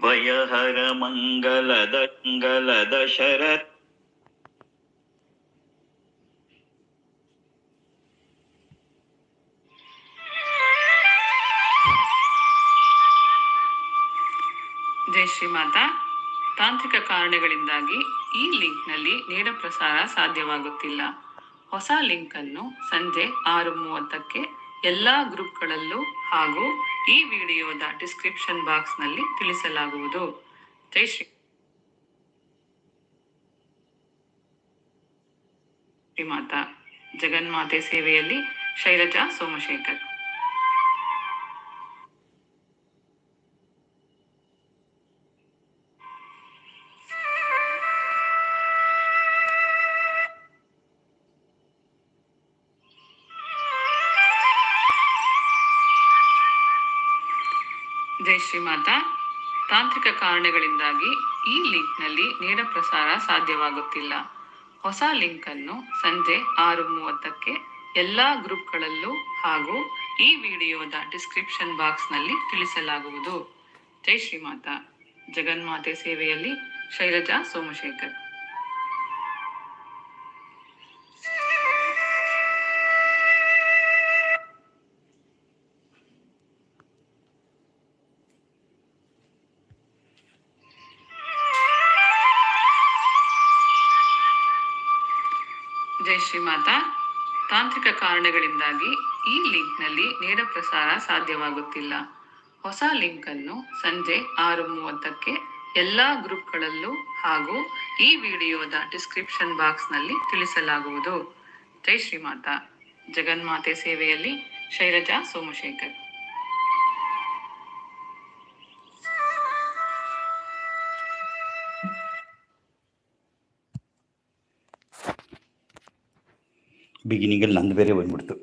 ಭಯಹರ ಮಂಗಲದ ಮಂಗಲದ ಶರತ್. ಜೈ ಶ್ರೀಮಾತಾ. ತಾಂತ್ರಿಕ ಕಾರಣಗಳಿಂದಾಗಿ ಈ ಲಿಂಕ್ನಲ್ಲಿ ನೇರ ಪ್ರಸಾರ ಸಾಧ್ಯವಾಗುತ್ತಿಲ್ಲ. ಹೊಸ ಲಿಂಕ್ ಅನ್ನು ಸಂಜೆ ಆರು ಮೂವತ್ತಕ್ಕೆ ಎಲ್ಲಾ ಗ್ರೂಪ್ಗಳಲ್ಲೂ ಹಾಗೂ ಈ ವಿಡಿಯೋದ ಡಿಸ್ಕ್ರಿಪ್ಷನ್ ಬಾಕ್ಸ್ನಲ್ಲಿ ತಿಳಿಸಲಾಗುವುದು. ಜೈ ಶ್ರೀ ಮಾತಾ ಜಗನ್ಮಾತೆ ಸೇವೆಯಲ್ಲಿ ಶೈಲಜಾ ಸೋಮಶೇಖರ್. ಜೈ ಶ್ರೀಮಾತಾ. ತಾಂತ್ರಿಕ ಕಾರಣಗಳಿಂದಾಗಿ ಈ ಲಿಂಕ್ನಲ್ಲಿ ನೇರ ಪ್ರಸಾರ ಸಾಧ್ಯವಾಗುತ್ತಿಲ್ಲ. ಹೊಸ ಲಿಂಕ್ ಅನ್ನು ಸಂಜೆ ಆರು ಮೂವತ್ತಕ್ಕೆ ಎಲ್ಲಾ ಗ್ರೂಪ್ಗಳಲ್ಲೂ ಹಾಗೂ ಈ ವಿಡಿಯೋದ ಡಿಸ್ಕ್ರಿಪ್ಷನ್ ಬಾಕ್ಸ್ನಲ್ಲಿ ತಿಳಿಸಲಾಗುವುದು. ಜೈ ಶ್ರೀಮಾತಾ. ಜಗನ್ಮಾತೆ ಸೇವೆಯಲ್ಲಿ ಶೈಲಜಾ ಸೋಮಶೇಖರ್. ಜೈ ಶ್ರೀಮಾತಾ. ತಾಂತ್ರಿಕ ಕಾರಣಗಳಿಂದಾಗಿ ಈ ಲಿಂಕ್ನಲ್ಲಿ ನೇರ ಪ್ರಸಾರ ಸಾಧ್ಯವಾಗುತ್ತಿಲ್ಲ. ಹೊಸ ಲಿಂಕ್ ಅನ್ನು ಸಂಜೆ ಆರು ಮೂವತ್ತಕ್ಕೆ ಎಲ್ಲಾ ಗ್ರೂಪ್ಗಳಲ್ಲೂ ಹಾಗೂ ಈ ವಿಡಿಯೋದ ಡಿಸ್ಕ್ರಿಪ್ಷನ್ ಬಾಕ್ಸ್ನಲ್ಲಿ ತಿಳಿಸಲಾಗುವುದು. ಜೈ ಶ್ರೀಮಾತಾ. ಜಗನ್ಮಾತೆ ಸೇವೆಯಲ್ಲಿ ಶೈಲಜಾ ಸೋಮಶೇಖರ್. பிகினிங்கில் அந்த பேரே பயன்படுத்தும்